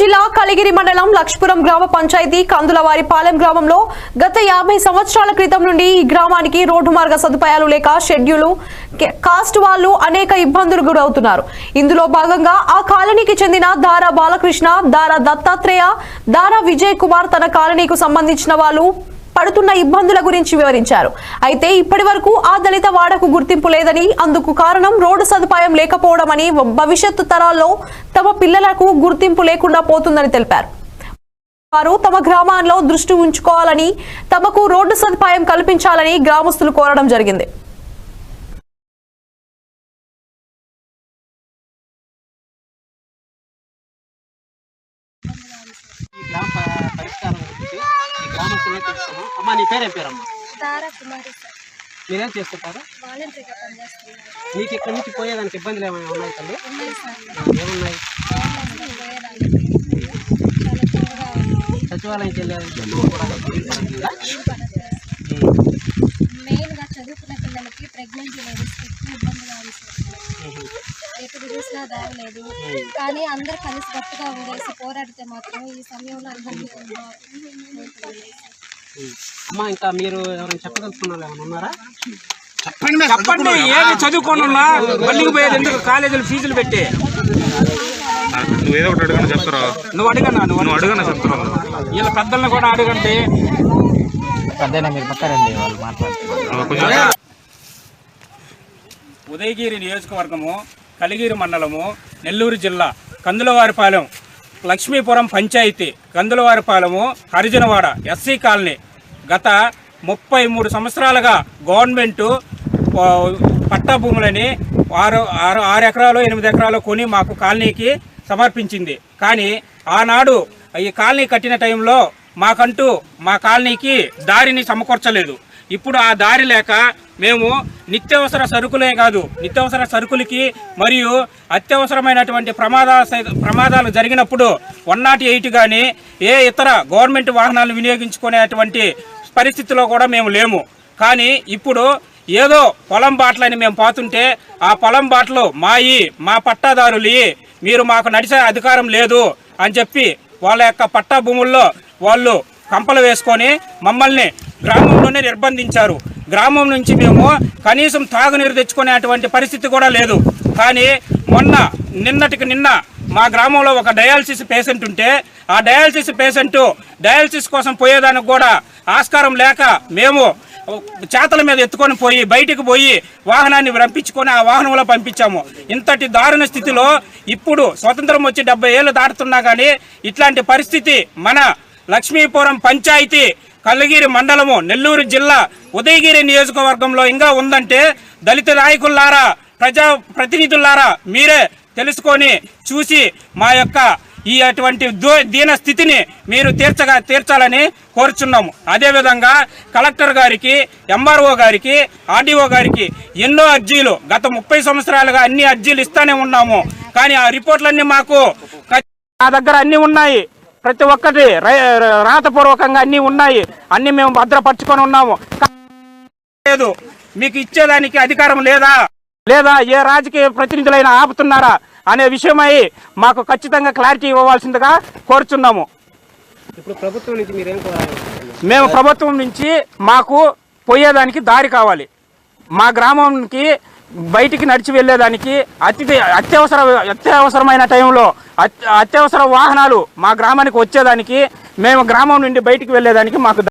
జిల్లా కలిగిరి మండలం లక్ష్పురం గ్రామ పంచాయతీ కందులవారి పాలెం గ్రామంలో గత యాభై సంవత్సరాల క్రితం నుండి ఈ గ్రామానికి రోడ్డు మార్గ సదుపాయాలు లేక షెడ్యూలు కాస్ట్ వాళ్ళు అనేక ఇబ్బందులు గురవుతున్నారు. ఇందులో భాగంగా ఆ కాలనీకి చెందిన దారా బాలకృష్ణ దారా దత్తాత్రేయ దారా విజయ్ కుమార్ తన కాలనీకు సంబంధించిన వాళ్ళు పడుతున్న ఇబ్బందుల గురించి వివరించారు. అయితే ఇప్పటి వరకు ఆ దళిత వాడకు గుర్తింపు లేదని అందుకు కారణం రోడ్డు సదుపాయం లేకపోవడమని భవిష్యత్తు తరాల్లో తమ పిల్లలకు గుర్తింపు లేకుండా పోతుందని తెలిపారు. వారు తమ గ్రామాల్లో దృష్టి ఉంచుకోవాలని తమకు రోడ్డు సదుపాయం కల్పించాలని గ్రామస్తులు కోరడం జరిగింది ఈ గ్రామ ప- పరిష్కారం గురించి ఈ గ్రామస్తులే తెలుస్తాము అమ్మా నీ పేరేం పేరమ్మా? తారా కుమారి సార్. మీరేం చేస్తుంటారు? మీకు ఇక్కడి నుంచి పోయేదానికి ఇబ్బందులు ఏమైనా ఉన్నాయి తల్లి? ఏమున్నాయి? సచివాలయంకి పడుతుందా? మెయిన్గా చదువుకున్న పిల్లలకి ప్రెగ్నెన్సీ ఇబ్బందిగా ఉంది ఎప్పుడు చూసినా కానీ అందరు కలిసి గట్టిగా ఉండేసి పోరాడితే మాత్రం ఈ సమయంలో అందరికీ. అమ్మా ఇంకా మీరు ఎవరైనా చెప్పదలుచుకున్న వాళ్ళు ఏమైనా ఉన్నారా? చెప్పండి ఏది చదువుకోనున్నా? మళ్ళీకి పోయేది ఎందుకు? కాలేజీలు ఫీజులు పెట్టి. నువ్వేదో ఒకటి అడగని చెప్తారా? నువ్వు అడగన్నా నువ్వు అడగని? చెప్తారా? వీళ్ళ పెద్దలను కూడా అడగండి. కొంచెం ఉదయగిరి నియోజకవర్గము కలిగిరి మండలము నెల్లూరు జిల్లా కందులవారిపాలెం లక్ష్మీపురం పంచాయతీ కందులవారిపాలెము హరిజనవాడ ఎస్సీ కాలనీ గత ముప్పై మూడు సంవత్సరాలుగా గవర్నమెంటు పట్టా భూములని ఆరు ఆరు ఆరు ఎకరాలు ఎనిమిది ఎకరాలు కొని మాకు కాలనీకి సమర్పించింది. కానీ ఆనాడు ఈ కాలనీ కట్టిన టైంలో మాకంటూ మా కాలనీకి దారిని సమకూర్చలేదు. ఇప్పుడు ఆ దారి లేక మేము నిత్యవసర సరుకులే కాదు నిత్యవసర సరుకులకి మరియు అత్యవసరమైనటువంటి ప్రమాదాల ప్రమాదాలు జరిగినప్పుడు వన్ నాట్ ఎయిట్ కానీ ఏ ఇతర గవర్నమెంట్ వాహనాలను వినియోగించుకునేటువంటి పరిస్థితిలో కూడా మేము లేము. కానీ ఇప్పుడు ఏదో పొలం బాటలని మేము పోతుంటే ఆ పొలం బాటలు మాయి మా పట్టాదారులు మీరు మాకు నడిచే అధికారం లేదు అని చెప్పి వాళ్ళ యొక్క పట్టా భూముల్లో వాళ్ళు కంపలు వేసుకొని మమ్మల్ని గ్రామంలోనే నిర్బంధించారు. గ్రామం నుంచి మేము కనీసం తాగునీరు తెచ్చుకునేటువంటి పరిస్థితి కూడా లేదు. కానీ మొన్న నిన్నటికి నిన్న మా గ్రామంలో ఒక డయాలసిస్ పేషెంట్ ఉంటే ఆ డయాలసిస్ పేషెంట్ డయాలసిస్ కోసం పోయేదానికి కూడా ఆస్కారం లేక మేము చేతల మీద ఎత్తుకొని పోయి బయటికి పోయి వాహనాన్ని రంపించుకొని ఆ వాహనంలో పంపించాము. ఇంతటి దారుణ స్థితిలో ఇప్పుడు స్వతంత్రం వచ్చి డెబ్బై ఏళ్ళు దాటుతున్నా కానీ ఇట్లాంటి పరిస్థితి మన లక్ష్మీపురం పంచాయతీ కల్లగిరి మండలము నెల్లూరు జిల్లా ఉదయగిరి నియోజకవర్గంలో ఇంకా ఉందంటే దళిత నాయకులారా ప్రజా ప్రతినిధులారా మీరే తెలుసుకొని చూసి మా యొక్క ఈ అటువంటి దీన స్థితిని మీరు తీర్చగా తీర్చాలని కోరుచున్నాము. అదేవిధంగా కలెక్టర్ గారికి ఎంఆర్ఓ గారికి ఆర్డీఓ గారికి ఎన్నో అర్జీలు గత ముప్పై సంవత్సరాలుగా అన్ని అర్జీలు ఇస్తానే ఉన్నాము. కానీ ఆ రిపోర్ట్లన్నీ మాకు నా దగ్గర అన్నీ ఉన్నాయి. ప్రతి ఒక్కటి రాతపూర్వకంగా అన్నీ ఉన్నాయి. అన్నీ మేము భద్రపరచుకొని ఉన్నాము. లేదు. మీకు ఇచ్చేదానికి అధికారం లేదా? లేదా ఏ రాజకీయ ప్రతినిధులైనా ఆపుతున్నారా అనే విషయమై మాకు ఖచ్చితంగా క్లారిటీ ఇవ్వవలసిందిగా కోరుచున్నాము. ఇప్పుడు ప్రభుత్వం నుంచి మీరేం కోరాలనుకుంటున్నారు మేము ప్రభుత్వం నుంచి మాకు పోయేదానికి దారి కావాలి. మా గ్రామంకి బయటికి నడిచి వెళ్ళేదానికి అతి అత్యవసర అత్యవసరమైన టైంలో అత్య- అత్యవసర వాహనాలు మా గ్రామానికి వచ్చేదానికి మేము గ్రామం నుండి బయటికి వెళ్ళేదానికి మాకు